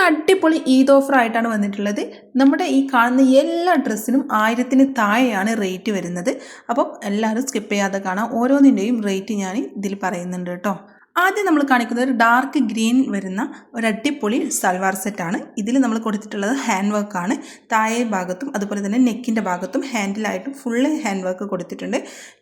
ഇതൊരു അടിപൊളി ഈദ് ഓഫർ ആയിട്ടാണ് വന്നിട്ടുള്ളത്. നമ്മുടെ ഈ കാണുന്ന എല്ലാ ഡ്രസ്സിനും ആയിരത്തിന് താഴെയാണ് റേറ്റ് വരുന്നത്. അപ്പം എല്ലാവരും സ്കിപ്പ് ചെയ്യാതെ കാണാം. ഓരോന്നിന്റെയും റേറ്റ് ഞാൻ ഇതിൽ പറയുന്നുണ്ട് കേട്ടോ. ആദ്യം നമ്മൾ കാണിക്കുന്നത് ഒരു ഡാർക്ക് ഗ്രീൻ വരുന്ന ഒരു അടിപൊളി സൽവാർ സെറ്റാണ് ഇതിൽ നമ്മൾ കൊടുത്തിട്ടുള്ളത് ഹാൻഡ് വർക്കാണ് താഴെ ഭാഗത്തും അതുപോലെ തന്നെ നെക്കിന്റെ ഭാഗത്തും ഹാൻഡിലായിട്ടും ഫുള്ള് ഹാൻഡ് വർക്ക് കൊടുത്തിട്ടുണ്ട്.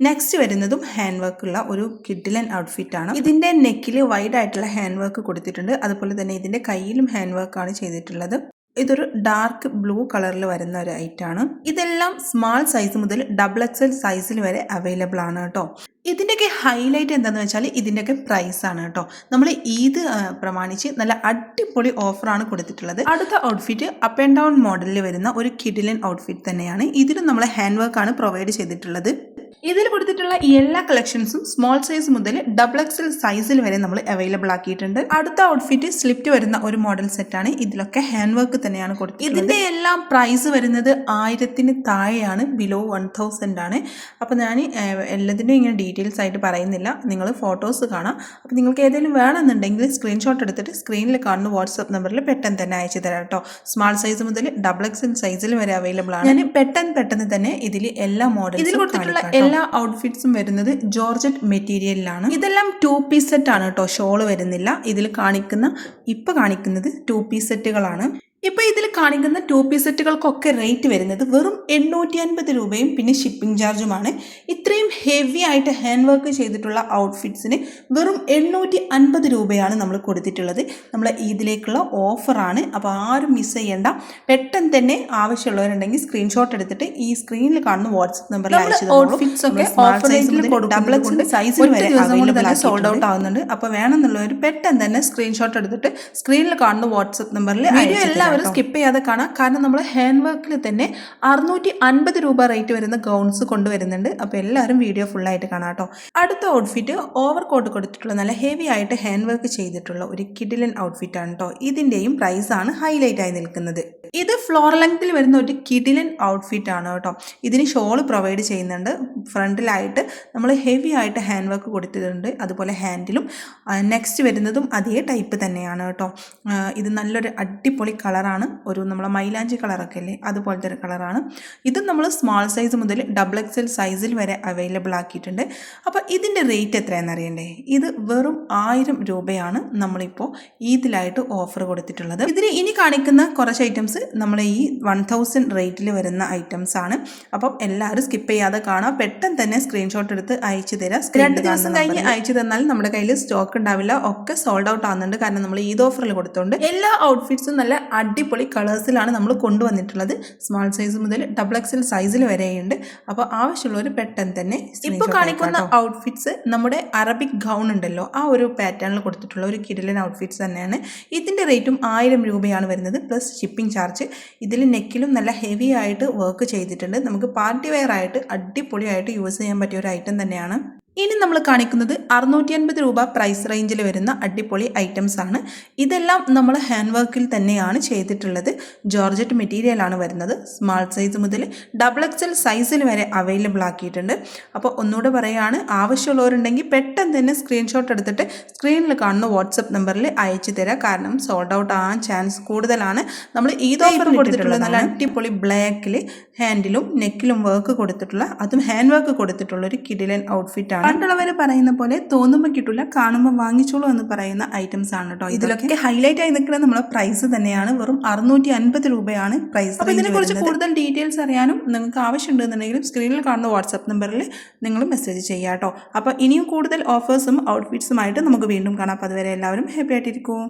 നെക്സ്റ്റ് വരുന്നതും ഹാൻഡ് വർക്കുള്ള ഒരു കിഡിലൻ ഔട്ട്ഫിറ്റാണ് ഇതിന്റെ നെക്കിൽ വൈഡ് ആയിട്ടുള്ള ഹാൻഡ് വർക്ക് കൊടുത്തിട്ടുണ്ട്. അതുപോലെ തന്നെ ഇതിന്റെ കയ്യിലും ഹാൻഡ് വർക്കാണ് ചെയ്തിട്ടുള്ളത്. ഇതൊരു ഡാർക്ക് ബ്ലൂ കളറിൽ വരുന്ന ഒരു ഐറ്റാണ് ഇതെല്ലാം സ്മാൾ സൈസ് മുതൽ ഡബിൾ എക്സൽ സൈസിൽ വരെ അവൈലബിൾ ആണ് കേട്ടോ. ഇതിന്റെയൊക്കെ ഹൈലൈറ്റ് എന്താണെന്ന് വെച്ചാൽ ഇതിന്റെയൊക്കെ പ്രൈസ് ആണ് കേട്ടോ. നമ്മൾ ഈദ് പ്രമാണിച്ച് നല്ല അടിപൊളി ഓഫറാണ് കൊടുത്തിട്ടുള്ളത്. അടുത്ത ഔട്ട്ഫിറ്റ് അപ്പ് ആൻഡ് ഡൗൺ മോഡലിൽ വരുന്ന ഒരു കിഡിലൻ ഔട്ട്ഫിറ്റ് തന്നെയാണ്. ഇതിലും നമ്മൾ ഹാൻഡ് വർക്കാണ് പ്രൊവൈഡ് ചെയ്തിട്ടുള്ളത്. ഇതിൽ കൊടുത്തിട്ടുള്ള എല്ലാ കളക്ഷൻസും സ്മോൾ സൈസ് മുതൽ ഡബിൾ എക്സൽ സൈസിൽ വരെ നമ്മൾ അവൈലബിൾ ആക്കിയിട്ടുണ്ട്. അടുത്ത ഔട്ട്ഫിറ്റ് സ്ലിപ്റ്റ് വരുന്ന ഒരു മോഡൽ സെറ്റാണ് ഇതിലൊക്കെ ഹാൻഡ് വർക്ക് തന്നെയാണ് കൊടുത്തത് ഇതിന്റെ എല്ലാം പ്രൈസ് വരുന്നത് ആയിരത്തിന് താഴെയാണ് ബിലോ വൺ തൗസൻഡ് ആണ്. അപ്പോൾ ഞാൻ എല്ലാത്തിനും ഇങ്ങനെ ഡീറ്റെയിൽസ് ആയിട്ട് പറയുന്നില്ല. നിങ്ങൾ ഫോട്ടോസ് കാണാം. അപ്പോൾ നിങ്ങൾക്ക് ഏതെങ്കിലും വേണമെന്നുണ്ടെങ്കിൽ സ്ക്രീൻഷോട്ട് എടുത്തിട്ട് സ്ക്രീനിൽ കാണുന്ന വാട്സപ്പ് നമ്പറിൽ പെട്ടെന്ന് തന്നെ അയച്ചു തരാം കേട്ടോ. സ്മാൾ സൈസ് മുതൽ ഡബിൾ എക്സൽ സൈസിൽ വരെ അവൈലബിൾ ആണ്. ഞാൻ പെട്ടെന്ന് പെട്ടെന്ന് തന്നെ ഇതിൽ എല്ലാ മോഡൽ ഇതിൽ കൊടുത്തിട്ടുള്ള എല്ലാ ഔട്ട്ഫിറ്റ്സും വരുന്നത് ജോർജറ്റ് മെറ്റീരിയലിലാണ്. ഇതെല്ലാം ടു പീസ് സെറ്റ് ആണ് കേട്ടോ ഷോൾ വരുന്നില്ല. ഇതിൽ കാണിക്കുന്ന ഇപ്പൊ കാണിക്കുന്നത് ടു പീസ് സെറ്റുകളാണ് ഇപ്പൊ ഇതിൽ കാണിക്കുന്ന ടു പീസ് സെറ്റുകൾക്കൊക്കെ റേറ്റ് വരുന്നത് വെറും എണ്ണൂറ്റി അൻപത് രൂപയും പിന്നെ ഷിപ്പിംഗ് ചാർജുമാണ് ഇത്രയും ഹെവി ആയിട്ട് ഹാൻഡ് വർക്ക് ചെയ്തിട്ടുള്ള ഔട്ട്ഫിറ്റ്സിന് വെറും എണ്ണൂറ്റി അൻപത് രൂപയാണ് നമ്മൾ കൊടുത്തിട്ടുള്ളത്. നമ്മൾ ഇതിലേക്കുള്ള ഓഫറാണ് അപ്പോൾ ആരും മിസ് ചെയ്യേണ്ട. പെട്ടെന്ന് തന്നെ ആവശ്യമുള്ളവരുണ്ടെങ്കിൽ സ്ക്രീൻഷോട്ട് എടുത്തിട്ട് ഈ സ്ക്രീനിൽ കാണുന്ന വാട്സപ്പ് നമ്പറിൽ അയച്ചു ഔട്ട്ഫിറ്റ്സ് ഒക്കെ സൈസിൽ വരെ സോൾഡ് ഔട്ട് ആവുന്നുണ്ട്. അപ്പോൾ വേണമെന്നുള്ളവർ പെട്ടെന്ന് തന്നെ സ്ക്രീൻഷോട്ട് എടുത്തിട്ട് സ്ക്രീനിൽ കാണുന്ന വാട്സപ്പ് നമ്പറിൽ വീഡിയോ എല്ലാവരും സ്കിപ്പ് ചെയ്യാതെ കാണാം. കാരണം നമ്മൾ ഹാൻഡ് വർക്കിൽ തന്നെ അറുന്നൂറ്റി അൻപത് രൂപ റേറ്റ് വരുന്ന ഗൗൺസ് കൊണ്ടുവരുന്നുണ്ട്. അപ്പോൾ എല്ലാവരും വീഡിയോ ഫുള്ളായിട്ട് കാണാം കേട്ടോ. അടുത്ത ഔട്ട്ഫിറ്റ് ഓവർ കോട്ട് കൊടുത്തിട്ടുള്ള നല്ല ഹെവി ആയിട്ട് ഹാൻഡ് വർക്ക് ചെയ്തിട്ടുള്ള ഒരു കിഡിലൻ ഔട്ട്ഫിറ്റ് ആണ് കേട്ടോ. ഇതിന്റെയും പ്രൈസാണ് ഹൈലൈറ്റ് ആയി നിൽക്കുന്നത്. ഇത് ഫ്ലോർ ലെങ്ത്തിൽ വരുന്ന ഒരു കിഡിലൻ ഔട്ട്ഫിറ്റ് ആണ് കേട്ടോ. ഇതിന് ഷോൾ പ്രൊവൈഡ് ചെയ്യുന്നുണ്ട്. ഫ്രണ്ടിലായിട്ട് നമ്മൾ ഹെവി ആയിട്ട് ഹാൻഡ് വർക്ക് കൊടുത്തിട്ടുണ്ട്. അതുപോലെ ഹാൻഡിലും നെക്സ്റ്റ് വരുന്നതും അതേ ടൈപ്പ് തന്നെയാണ് കേട്ടോ. ഇത് നല്ലൊരു അടിപൊളി കളറാണ് ഒരു നമ്മളെ മൈലാഞ്ചി കളറൊക്കെ അല്ലേ? അതുപോലത്തെ ഒരു കളറാണ് ഇതും നമ്മൾ സ്മോൾ സൈസ് മുതൽ ഡബിൾ എക്സൽ സൈസിൽ വരെ അവൈലബിൾ ആക്കിയിട്ടുണ്ട്. അപ്പോൾ ഇതിന്റെ റേറ്റ് എത്രയാണെന്ന് അറിയണ്ടേ? ഇത് വെറും ആയിരം രൂപയാണ് നമ്മളിപ്പോൾ ഈദിലായിട്ട് ഓഫർ കൊടുത്തിട്ടുള്ളത്. ഇതിന് ഇനി കാണിക്കുന്ന കുറച്ച് ഐറ്റംസ് നമ്മൾ ഈ വൺ തൗസൻഡ് റേറ്റിൽ വരുന്ന ഐറ്റംസ് ആണ്. അപ്പം എല്ലാവരും സ്കിപ്പ് ചെയ്യാതെ കാണാം പെട്ടെന്ന് തന്നെ സ്ക്രീൻഷോട്ട് എടുത്ത് അയച്ചു തരാം. രണ്ട് ദിവസം കഴിഞ്ഞ് അയച്ചു തന്നാൽ നമ്മുടെ കയ്യിൽ സ്റ്റോക്ക് ഉണ്ടാവില്ല. ഒക്കെ സോൾഡ് ഔട്ട് ആവുന്നുണ്ട്. കാരണം നമ്മൾ ഈദ് ഓഫറിൽ കൊടുത്തോണ്ട് എല്ലാ ഔട്ട്ഫിറ്റ്സും നല്ല അടിപൊളി കളേഴ്സിലാണ് നമ്മൾ കൊണ്ടുവന്നിട്ടുള്ളത്. സ്മോൾ സൈസ് മുതൽ ഡബിൾ എക്സൽ സൈസിൽ വരെയുണ്ട്. അപ്പോൾ ആവശ്യമുള്ളവർ പെട്ടെന്ന് തന്നെ ഇപ്പോൾ കാണിക്കുന്ന ഔട്ട്ഫിറ്റ്സ് നമ്മുടെ അറബിക് ഗൗൺ ഉണ്ടല്ലോ. ആ ഒരു പാറ്റേണിൽ കൊടുത്തിട്ടുള്ള ഒരു കിരലൻ ഔട്ട്ഫിറ്റ്സ് തന്നെയാണ്. ഇതിന്റെ റേറ്റും ആയിരം രൂപയാണ് വരുന്നത്. പ്ലസ് ഷിപ്പിംഗ് ചാർജ് ഇതിൽ നെക്കിലും നല്ല ഹെവി ആയിട്ട് വർക്ക് ചെയ്തിട്ടുണ്ട്. നമുക്ക് പാർട്ടി വെയർ ആയിട്ട് അടിപൊളിയായിട്ട് യൂസ് ചെയ്യാൻ പറ്റിയ ഒരു ഐറ്റം തന്നെയാണ്. ഇനി നമ്മൾ കാണിക്കുന്നത് അറുന്നൂറ്റി അൻപത് രൂപ പ്രൈസ് റേഞ്ചിൽ വരുന്ന അടിപൊളി ഐറ്റംസ് ആണ്. ഇതെല്ലാം നമ്മൾ ഹാൻഡ് വർക്കിൽ തന്നെയാണ് ചെയ്തിട്ടുള്ളത്. ജോർജറ്റ് മെറ്റീരിയൽ ആണ് വരുന്നത്. സ്മാൾ സൈസ് മുതൽ ഡബിൾ എക്സൽ സൈസിൽ വരെ അവൈലബിൾ ആക്കിയിട്ടുണ്ട്. അപ്പോൾ ഒന്നുകൂടെ പറയുകയാണ് ആവശ്യമുള്ളവരുണ്ടെങ്കിൽ പെട്ടെന്ന് തന്നെ സ്ക്രീൻഷോട്ട് എടുത്തിട്ട് സ്ക്രീനിൽ കാണുന്ന വാട്സപ്പ് നമ്പറിൽ അയച്ചു തരാം. കാരണം സോൾഡ് ഔട്ട് ആകാൻ ചാൻസ് കൂടുതലാണ്. നമ്മൾ ഈദ് ഓഫർ കൊടുത്തിട്ടുള്ള നല്ല അടിപൊളി ബ്ലാക്കിൽ ഹാൻഡിലും നെക്കിലും വർക്ക് കൊടുത്തിട്ടുള്ള അതും ഹാൻഡ് വർക്ക് കൊടുത്തിട്ടുള്ള ഒരു കിഡിലൻ ഔട്ട്ഫിറ്റ് ആണ്. പണ്ടുള്ളവർ പറയുന്ന പോലെ തോന്നുമ്പോൾ കിട്ടില്ല കാണുമ്പോൾ വാങ്ങിച്ചോളൂ എന്ന് പറയുന്ന ഐറ്റംസ് ആണ് കേട്ടോ ഇതിലൊക്കെ ഹൈലൈറ്റ് ആയി നിൽക്കുന്നത് നമ്മുടെ പ്രൈസ് തന്നെയാണ്. വെറും അറുന്നൂറ്റി അൻപത് രൂപയാണ് പ്രൈസ് അപ്പോൾ ഇതിനെക്കുറിച്ച് കൂടുതൽ ഡീറ്റെയിൽസ് അറിയാനും നിങ്ങൾക്ക് ആവശ്യമുണ്ടെന്നുണ്ടെങ്കിലും സ്ക്രീനിൽ കാണുന്ന വാട്സപ്പ് നമ്പറിൽ നിങ്ങൾ മെസ്സേജ് ചെയ്യാം കേട്ടോ അപ്പോൾ ഇനിയും കൂടുതൽ ഓഫേഴ്സും ഔട്ട്ഫിറ്റ്സുമായിട്ട് നമുക്ക് വീണ്ടും കാണാം. അപ്പോൾ അതുവരെ എല്ലാവരും ഹാപ്പി ആയിട്ടിരിക്കും.